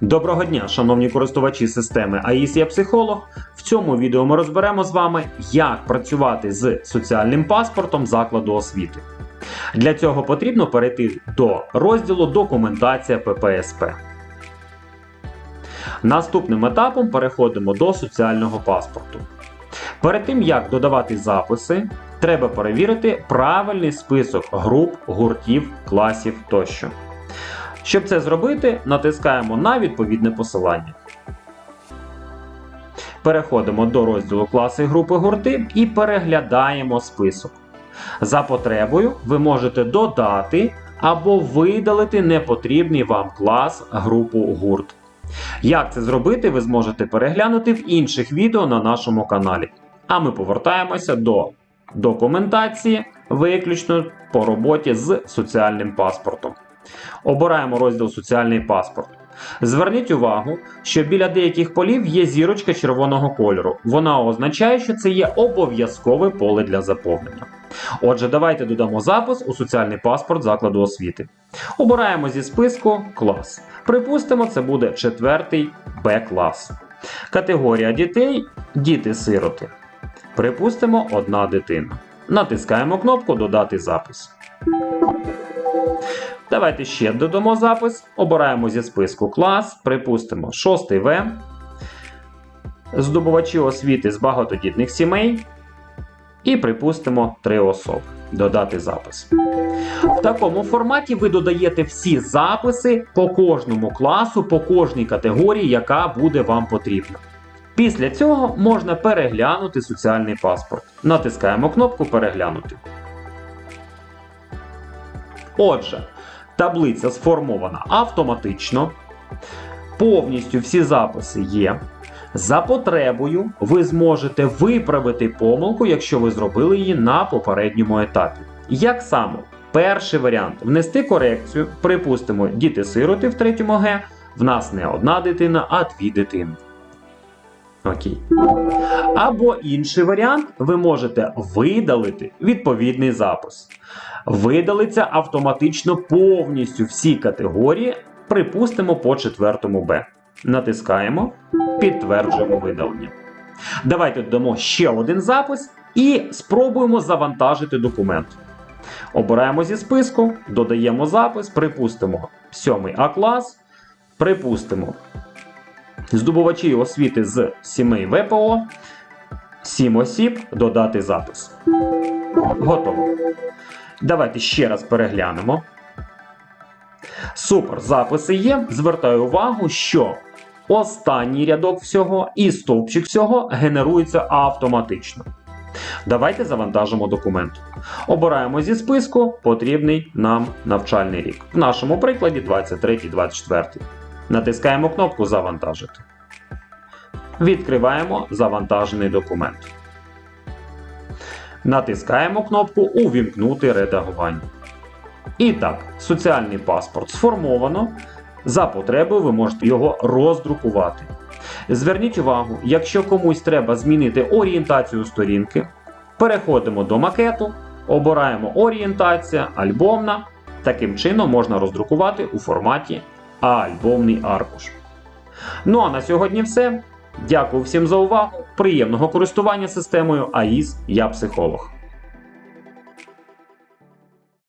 Доброго дня, шановні користувачі системи АІС Я Психолог. В цьому відео ми розберемо з вами, як працювати з соціальним паспортом закладу освіти. Для цього потрібно перейти до розділу Документація ППСП. Наступним етапом переходимо до соціального паспорту. Перед тим як додавати записи, треба перевірити правильний список груп, гуртів, класів тощо. Щоб це зробити, натискаємо на відповідне посилання. Переходимо до розділу класи групи гурти і переглядаємо список. За потребою ви можете додати або видалити непотрібний вам клас, групу гурт. Як це зробити, ви зможете переглянути в інших відео на нашому каналі. А ми повертаємося до документації, виключно по роботі з соціальним паспортом. Обираємо розділ Соціальний паспорт. Зверніть увагу, що біля деяких полів є зірочка червоного кольору. Вона означає, що це є обов'язкове поле для заповнення. Отже, давайте додамо запис у соціальний паспорт закладу освіти. Обираємо зі списку клас. Припустимо, це буде четвертий Б клас. Категорія дітей діти-сироти. Припустимо, одна дитина. Натискаємо кнопку Додати запис. Давайте ще додамо запис. Обираємо зі списку клас, припустимо 6 В. Здобувачі освіти з багатодітних сімей. І припустимо 3 особи. Додати запис. В такому форматі ви додаєте всі записи по кожному класу, по кожній категорії, яка буде вам потрібна. Після цього можна переглянути соціальний паспорт. Натискаємо кнопку Переглянути. Отже, таблиця сформована автоматично. Повністю всі записи є. За потребою ви зможете виправити помилку, якщо ви зробили її на попередньому етапі. Як саме? Перший варіант внести корекцію, припустимо, діти-сироти в третьому Г. В нас не одна дитина, а дві дитини. Окей. Або інший варіант, ви можете видалити відповідний запис. Видалиться автоматично повністю всі категорії, припустимо по четвертому Б. Натискаємо, підтверджуємо видалення. Давайте додамо ще один запис і спробуємо завантажити документ. Обираємо зі списку, додаємо запис, припустимо 7 А клас, припустимо здобувачі освіти з сімей ВПО, 7 осіб, додати запис. Готово. Давайте ще раз переглянемо. Супер, записи є. Звертаю увагу, що останній рядок всього і стовпчик всього генерується автоматично. Давайте завантажимо документ. Обираємо зі списку потрібний нам навчальний рік. В нашому прикладі 23-24. Натискаємо кнопку Завантажити. Відкриваємо завантажений документ. Натискаємо кнопку Увімкнути редагування. І так, соціальний паспорт сформовано. За потребою ви можете його роздрукувати. Зверніть увагу, якщо комусь треба змінити орієнтацію сторінки, переходимо до макету, обираємо орієнтація, альбомна. Таким чином можна роздрукувати у форматі альбомний аркуш. Ну а на сьогодні все. Дякую всім за увагу. Приємного користування системою АІС Я психолог.